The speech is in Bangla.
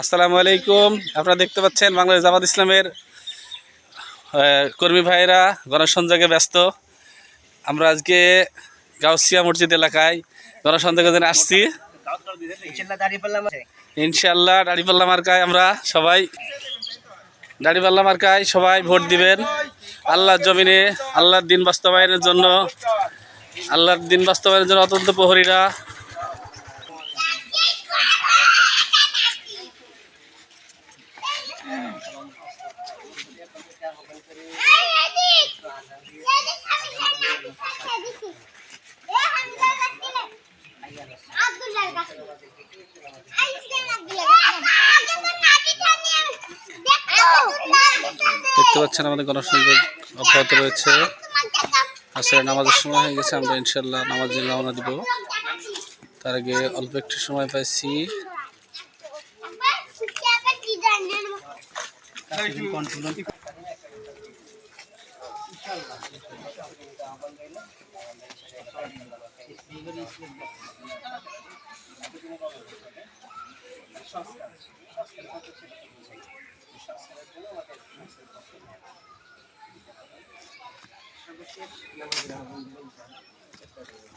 আসসালামু আলাইকুম। আপনারা দেখতে পাচ্ছেন বাংলাদেশ জামাত ইসলামের কর্মী ভাইয়েরা গণসংযোগে ব্যস্ত। আমরা আজকে গাউসিয়া মসজিদ এলাকায় গণসংযোগের জন্য আসছি। ইনশাল্লাহ দাড়িপাল্লা মার্কায় আমরা সবাই দাড়িপাল্লা মার্কায় সবাই ভোট দিবেন। আল্লাহর জমিনে আল্লাহর দিন বাস্তবায়নের জন্য আল্লাহর দিন বাস্তবায়নের জন্য অত্যন্ত প্রহরীরা দেখতে পাচ্ছেন আমাদের গণসংযোগ অব্যাহত রয়েছে। আসলে নামাজের সময় হয়ে গেছে, আমরা ইনশাল্লাহ নামাজ রওনা দিব। তার আগে অল্প একটু সময় পাইছি। কন্ট্রোল সংস্কার সংস্কারের কথা সেটা বোঝাই সংস্কারের জন্য আমাদের মানুষের পক্ষে সর্বশেষ নানা গ্রাম চেষ্টা করবেন